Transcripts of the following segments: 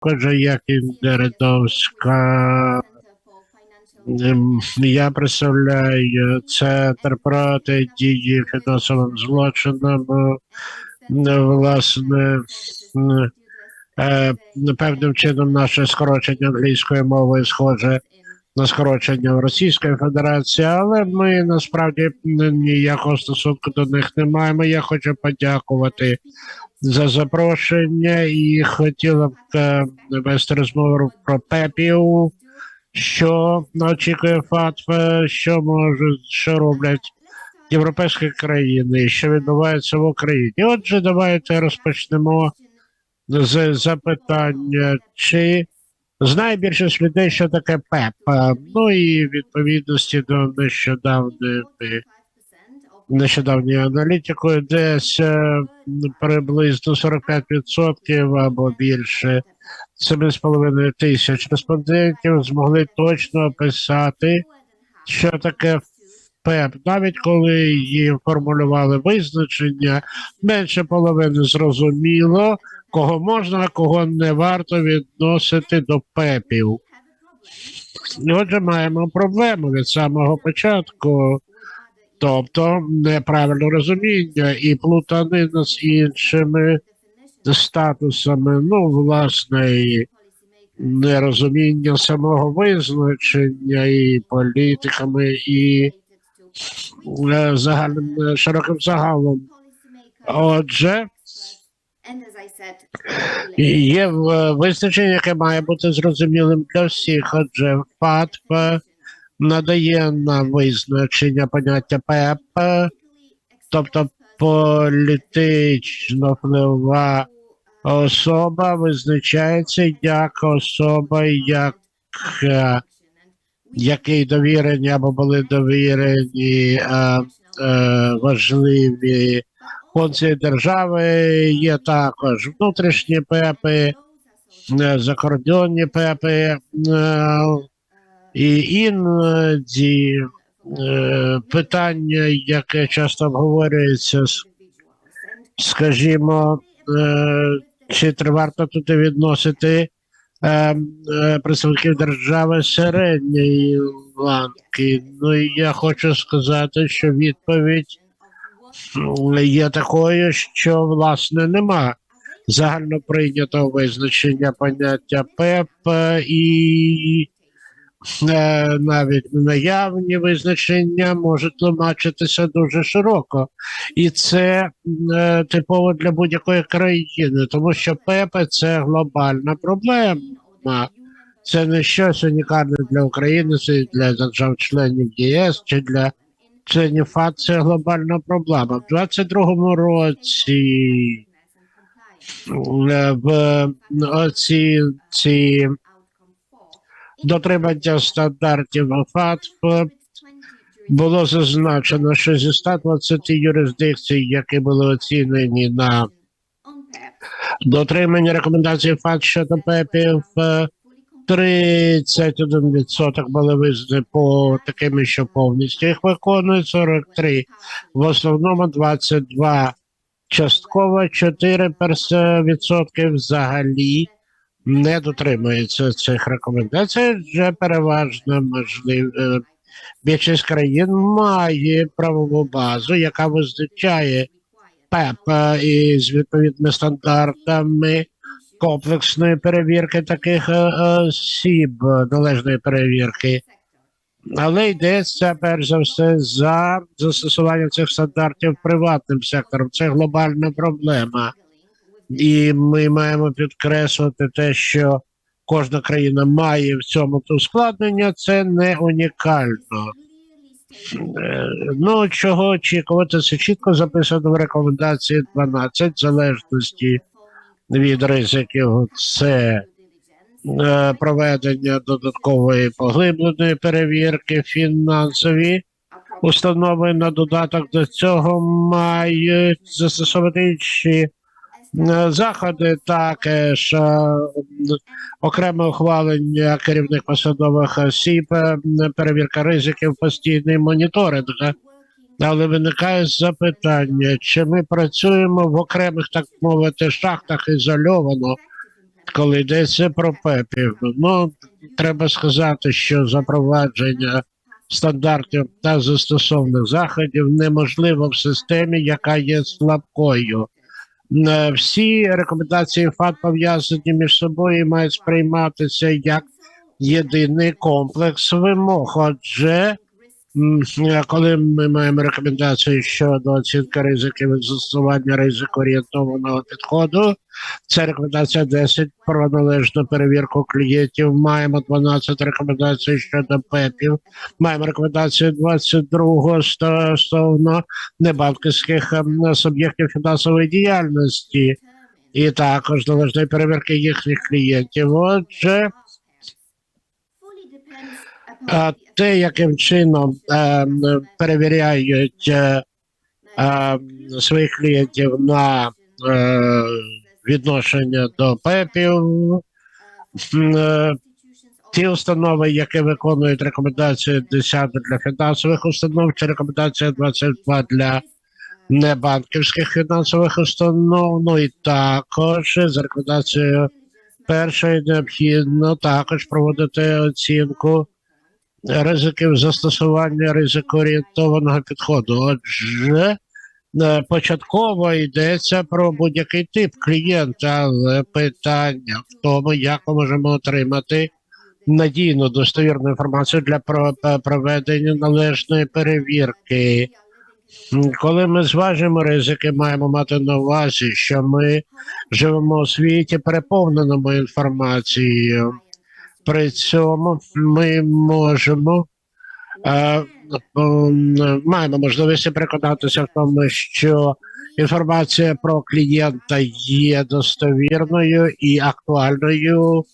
Отже, як і Деридовська, ем, я представляю центр протидії фінансовим злочинам, е, власне, е, певним чином наше скорочення англійської мови схоже на скорочення Російської Федерації, але ми насправді ніякого стосунку до них не маємо. Я хочу подякувати за запрошення і хотіла б е, вести розмову про ПЕПів, що очікує ФАТФ, що можуть, що роблять європейські країни, що відбувається в Україні. Отже, давайте розпочнемо з запитання, чи знає більшість людей, що таке ПЕП. Е, Ну і відповідності до нещодавної нещодавньою аналітикою, десь е, приблизно 45% або більше 7,5 тисяч респондентів змогли точно описати, що таке ПЕП. Навіть коли їм формулювали визначення, менше половини зрозуміло, кого можна, а кого не варто відносити до ПЕПів. І Отже, маємо проблему від самого початку. Тобто неправильне розуміння і плутанина з іншими статусами, ну, власне, і нерозуміння самого визначення і політиками, і е, загальним широким загалом. Отже, є в- визначення, яке має бути зрозумілим для всіх. Отже, ФАТП надає нам визначення поняття ПЕП, тобто політично вплива особа визначається як особа, як, е, якій довірені або були довірені е, е, важливі функції держави. Є також внутрішні ПЕПи, е, закордонні ПЕПи. е, і іноді е, питання, яке часто обговорюється, скажімо, чи варто туди відносити представників держави середньої ланки. Ну я хочу сказати, що відповідь є такою, що власне нема загально прийнятого визначення поняття ПЕП і е, навіть наявні визначення можуть тлумачитися дуже широко, і це е, типово для будь-якої країни, тому що ПЕП це глобальна проблема. Це не щось унікальне для України, це для держав-членів ЄС чи для ФАТ. Це глобальна проблема. В 22-му році е, в оцінці дотримання стандартів ФАТФ було зазначено, що зі 120 юрисдикцій, які були оцінені на дотримання рекомендацій ФАТ щодо ПЕПів, е, 31% були визнані по такими, що повністю їх виконують, 43 в основному 22 частково, 4% взагалі не дотримується цих рекомендацій, вже переважно можливо. е, Більшість країн має правову базу, яка визначає ПЕП е, із відповідними стандартами комплексної перевірки таких е, осіб, е, належної перевірки. Але йдеться перш за все за застосування цих стандартів приватним сектором. Це глобальна проблема. І ми маємо підкреслити те, що кожна країна має в цьому ускладнення, це не унікально. Е, Ну, чого очікувати? Це чітко записано в рекомендації 12 залежності від ризиків. Це е, проведення додаткової поглибленої перевірки, фінансові установи на додаток до цього мають застосовувати інші е, заходи, також е, окреме ухвалення керівних посадових осіб, перевірка ризиків, постійний моніторинг. Але виникає запитання, чи ми працюємо в окремих, так мовити, шахтах ізольовано, коли йдеться про ПЕПів. Ну, треба сказати, що запровадження стандартів та застосовних заходів неможливо в системі, яка є слабкою. Е, Всі рекомендації ФАТ пов'язані між собою і мають сприйматися як єдиний комплекс вимог. Отже, коли ми маємо рекомендації щодо оцінки ризиків і застосування ризику орієнтованого підходу, це рекомендація 10 про належну перевірку клієнтів. Маємо 12 рекомендацій щодо ПЕПів. Маємо рекомендацію 22 стосовно небанківських ем, суб'єктів фінансової діяльності і також належної перевірки їхніх клієнтів. Отже, те, яким чином ем, перевіряють е, своїх клієнтів на е, відношення до ПЕПів, е, ті установи, які виконують рекомендації 10 для фінансових установ, чи рекомендація 22 для небанківських фінансових установ, ну і також за рекомендацією першої необхідно також проводити оцінку ризиків застосування ризикоорієнтованого підходу. Отже, е, початково йдеться про будь-який тип клієнта, але питання в тому, як ми можемо отримати надійну достовірну інформацію для е, проведення належної перевірки. Коли ми зважуємо ризики, маємо мати на увазі, що ми живемо у світі переповненому інформацією. При цьому ми можемо е, маємо можливість переконатися в тому, що інформація про клієнта є достовірною і актуальною.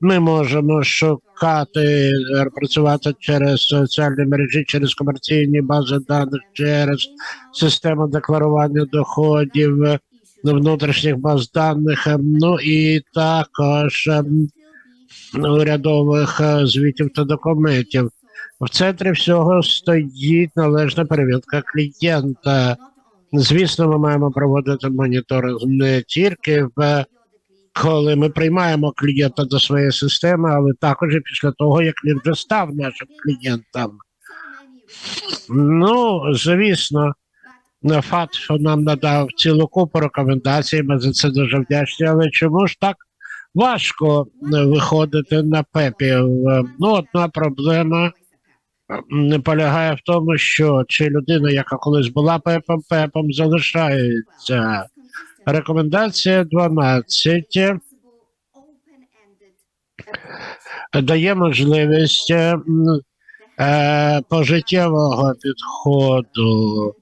Ми можемо шукати, працювати через соціальні мережі, через комерційні бази даних, через систему декларування доходів, внутрішніх баз даних, ну і також урядових е, звітів та документів. В центрі всього стоїть належна перевірка клієнта. Звісно, ми маємо проводити моніторинг не тільки в коли ми приймаємо клієнта до своєї системи, але також і після того, як він вже став нашим клієнтом. Ну, звісно, що нам надав цілу купу рекомендацій, ми за це дуже вдячні. Але чому ж так важко е, виходити на пепів? Ну, одна проблема не полягає в тому, що чи людина, яка колись була пепом, пепом залишається. Рекомендація 12 дає можливість е, пожиттєвого підходу.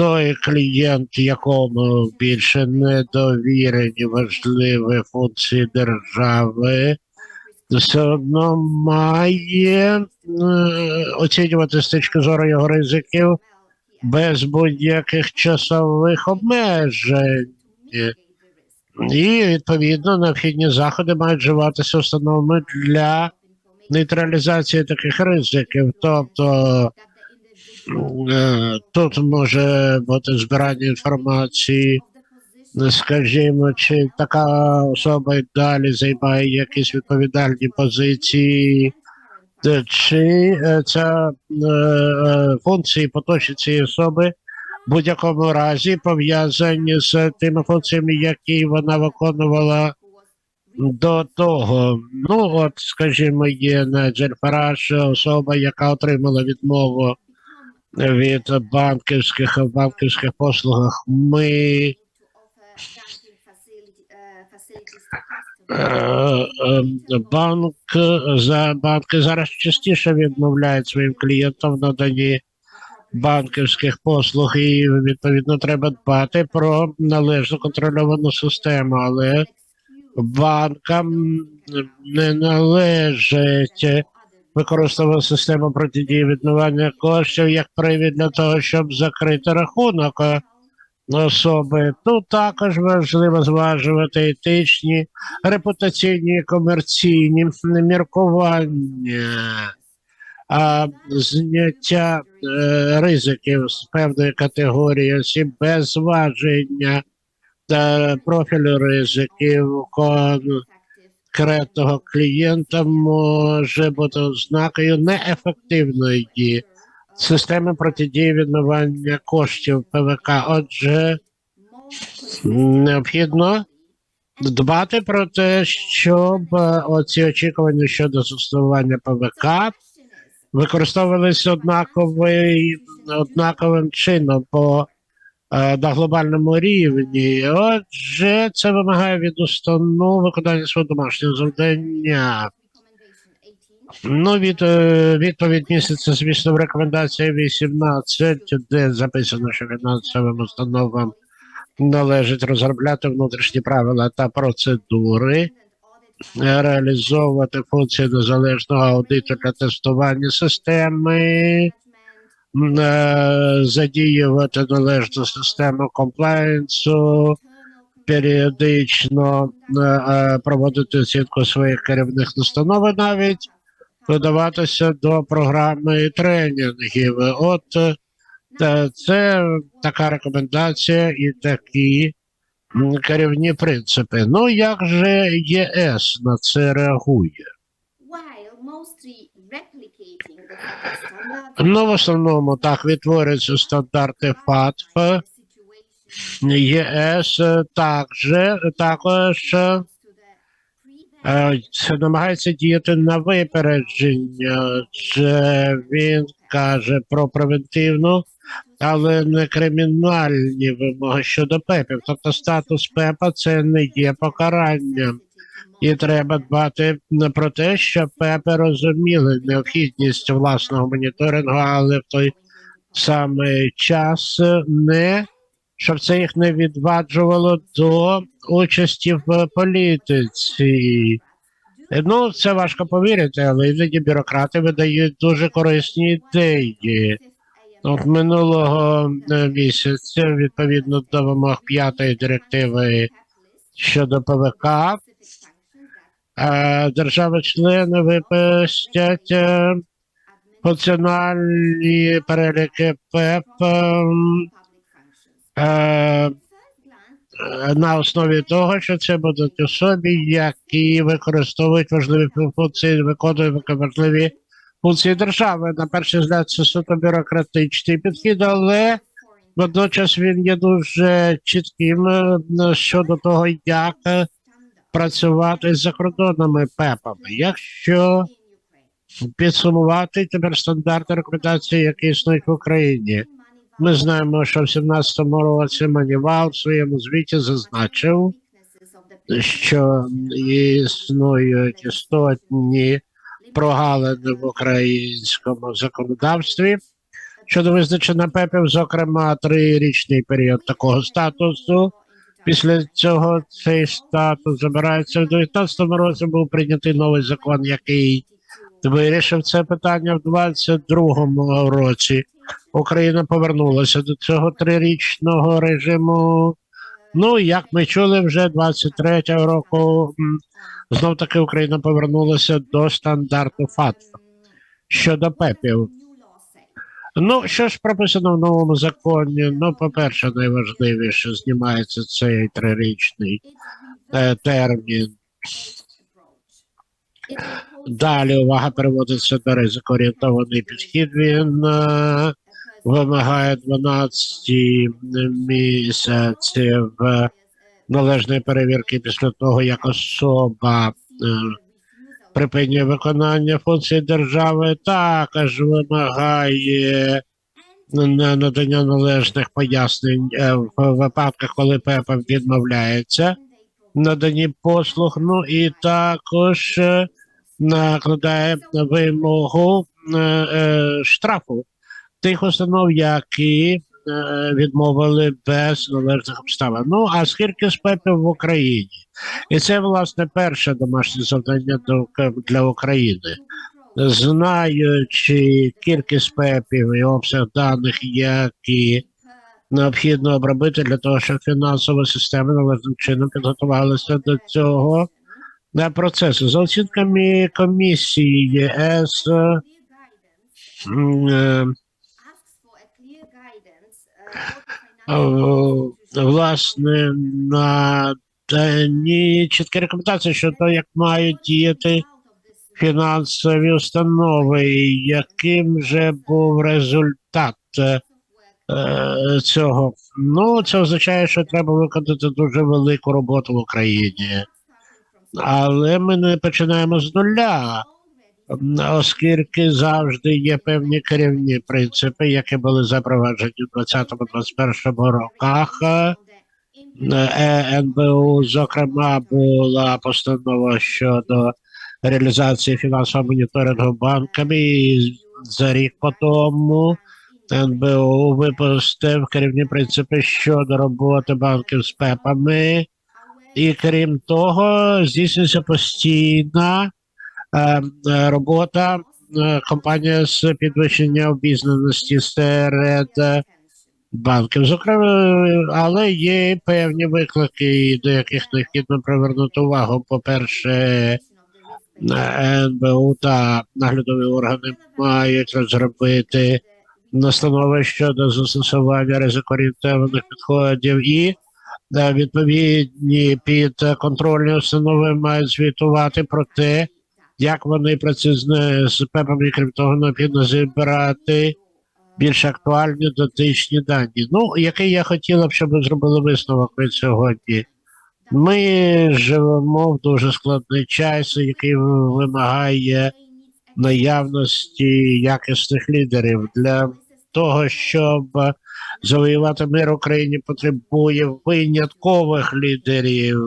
Той клієнт, якому більше не довірені важливі функції держави, все одно має е, оцінювати з точки зору його ризиків без будь-яких часових обмежень. І відповідно необхідні заходи мають вживатися установами для нейтралізації таких ризиків. Тобто тут може бути збирання інформації, скажімо, чи така особа й далі займає якісь відповідальні позиції, е, чи е, ця е, е, функції поточні цієї особи в будь-якому разі пов'язані з тими функціями, які вона виконувала до того. Ну, от, скажімо, є Наджель Фараш, особа, яка отримала відмову від банківських банківських послугах. Ми е, е, банк за банки зараз частіше відмовляють своїм клієнтам в наданні банківських послуг, і відповідно треба дбати про належно контрольовану систему, але банкам не належить використовувати систему протидії відмивання коштів як привід для того, щоб закрити рахунок е, особи. Тут також важливо зважувати етичні, репутаційні і комерційні міркування. А зняття е, ризиків з певної категорії осіб без зваження е, профілю ризиків, кон, конкретного клієнта може бути ознакою неефективної системи протидії відмивання коштів ПВК. Отже, необхідно дбати про те, щоб е, оці очікування щодо застосування ПВК використовувалися однаковим чином е, на глобальному рівні. Отже, це вимагає від установ виконання свого домашнього завдання. Ну, від, е, відповідь місяця, звісно, в рекомендації 18, де записано, що фінансовим установам належить розробляти внутрішні правила та процедури, е, реалізовувати функції незалежного аудиту для тестування системи, е, задіювати належну систему комплаєнсу, періодично е, е, проводити оцінку своїх керівних установ, і навіть додаватися до програми тренінгів. От е, це така рекомендація і такі керівні принципи. Ну як же ЄС на це реагує? Ну, в основному так відтворюються стандарти ФАТФ. ЄС також, також е, намагається діяти на випередження. Він каже про превентивну, але не кримінальні вимоги щодо ПЕПів. Тобто статус ПЕПа це не є покаранням. І треба дбати про те, щоб ПЕПи розуміли необхідність власного моніторингу, але в той самий час не щоб це їх не відваджувало до участі в політиці. Ну, це важко повірити, але іноді бюрократи видають дуже корисні ідеї. От минулого е, місяця, відповідно до вимог п'ятої директиви щодо ПВК, держави-члени випустять е, функціональні переліки ПЕП е, е, на основі того, що це будуть особи, які використовують важливі функції, виконують важливі функції держави. На перший взгляд, це суто бюрократичний підхід, але водночас він є дуже чітким щодо того, як працювати з закордонними ПЕПами. Якщо підсумувати тепер стандарти рекомендації, які існують в Україні. Ми знаємо, що в 17-му році Манівал в своєму звіті зазначив, що існують істотні прогалини в українському законодавстві щодо визначення ПЕПів, зокрема трирічний період такого статусу. Після цього цей статус забирається в 19-му році. Був прийнятий новий закон, який вирішив це питання в 22-му році. Україна повернулася до цього трирічного режиму. Ну, як ми чули, вже 23-го року знов таки Україна повернулася до стандарту ФАТФ щодо ПЕПів. Ну, що ж прописано в новому законі? Ну, по-перше, найважливіше знімається цей трирічний е, термін. Далі увага переводиться до ризикоорієнтований підхід. Він е, вимагає 12 місяців е, належної перевірки після того, як особа е, припинює виконання функцій держави, також вимагає надання належних пояснень е, в випадках, коли ПЕП відмовляється наданні послуг. Ну і також е, накладає вимогу е, штрафу тих установ, які відмовили без належних обставин. Ну а скільки спепів в Україні? І це власне перше домашнє завдання для України. Знаючи кількість пепів і обсяг даних, які необхідно обробити для того, щоб фінансова система належним чином підготувалася до цього процесу. За оцінками комісії ЄС, е, е, е, власне, на е, ні чіткі рекомендації щодо як мають діяти фінансові установи, яким же був результат е, е, цього. Ну, це означає, що треба виконати дуже велику роботу в Україні. Але ми не починаємо з нуля, оскільки завжди є певні керівні принципи, які були запроваджені в 2020-2021 роках. Е, НБУ, зокрема, була постанова щодо реалізації фінансового моніторингу банками. І за рік по тому НБУ випустив керівні принципи щодо роботи банків з ПЕПами. І крім того, здійснюється постійна е, е, робота е, компанія з підвищення обізнаності серед е, банків. Зокрема, але є певні виклики, до яких необхідно привернути увагу. По-перше, е, НБУ та наглядові органи мають розробити настанови щодо застосування ризикоорієнтованих підходів і е, відповідні підконтрольні установи мають звітувати про те, як вони працюють з ПЕПами, і крім того, необхідно зібрати більш актуальні дотичні дані. Ну, який я хотіла б, щоб ви зробили висновок від сьогодні. Ми живемо в дуже складний час, який вимагає наявності якісних лідерів. Для того, щоб завоювати мир Україні, потребує виняткових лідерів.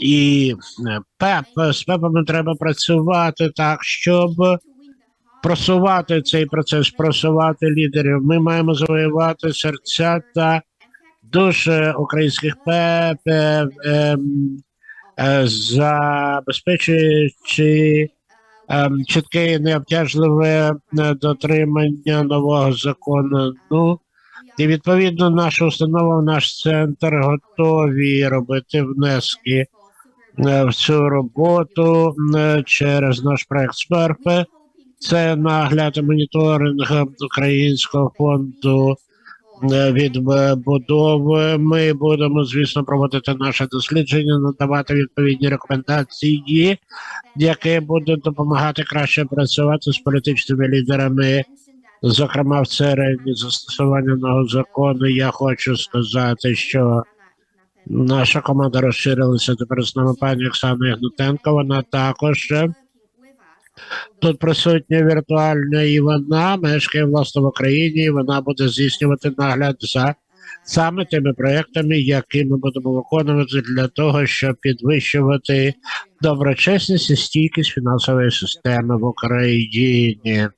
Е, І е, ПЕП з ПЕПами треба працювати так, щоб просувати цей процес, просувати лідерів. Ми маємо завоювати серця та душі українських ПЕП, е, е, забезпечуючи ем, чітке і необтяжливе е, дотримання нового закону. Ну і відповідно наша установа, наш центр готові робити внески е, в цю роботу е, через наш проект СПЕРП. Це нагляд моніторинг Українського фонду е, відбудови. Ми будемо, звісно, проводити наше дослідження, надавати відповідні рекомендації, які будуть допомагати краще працювати з політичними лідерами, зокрема в царині застосування нового закону. Я хочу сказати, що наша команда розширилася тепер з нами пані Оксана Ігнатенко. Вона також е, тут присутня віртуально, і вона мешкає власне в Україні. і Вона буде здійснювати нагляд за саме тими проектами, які ми будемо виконувати для того, щоб підвищувати доброчесність і стійкість фінансової системи в Україні.